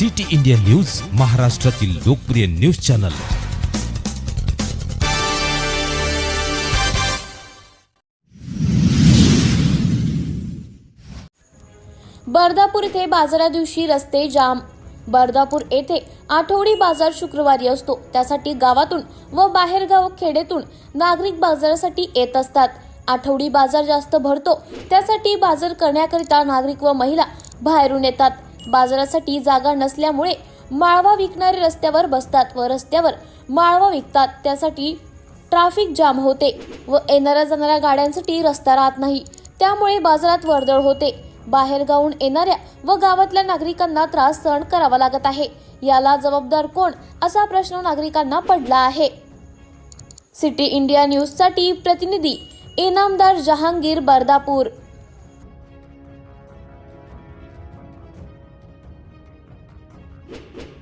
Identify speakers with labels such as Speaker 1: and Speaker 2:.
Speaker 1: City India news महाराष्ट्रातील लोकप्रिय news channel.
Speaker 2: Bardapur येथे बाजारा दिवशी रस्ते जाम. बर्दापूर येथे आठवडी बाजार शुक्रवारी असतो. त्यासाठी गावातून व बाहेरगाव खेडेतून नागरिक बाजारासाठी येत असतात. आठवडी बाजार जास्त भरतो. त्यासाठी बाजार करण्याकरिता नागरिक व महिला बाहेरून येतात. बाजारासाठी जागा नसल्यामुळे माळवा विकणारे रस्त्यावर बसतात व रस्त्यावर माळवा विकतात. त्यासाठी ट्रॅफिक जाम होते व येणाऱ्या जाणाऱ्या गाड्यांसाठी रस्ता राहत नाही. त्यामुळे बाजारात वर्दळ होते. बाहेर गावून येणाऱ्या व गावातल्या नागरिकांना त्रास सहन करावा लागत आहे. याला जबाबदार कोण? असा प्रश्न नागरिकांना पडला आहे. सिटी इंडिया न्यूजसाठी प्रतिनिधी इनामदार जहांगीर बर्दापूर Thank you.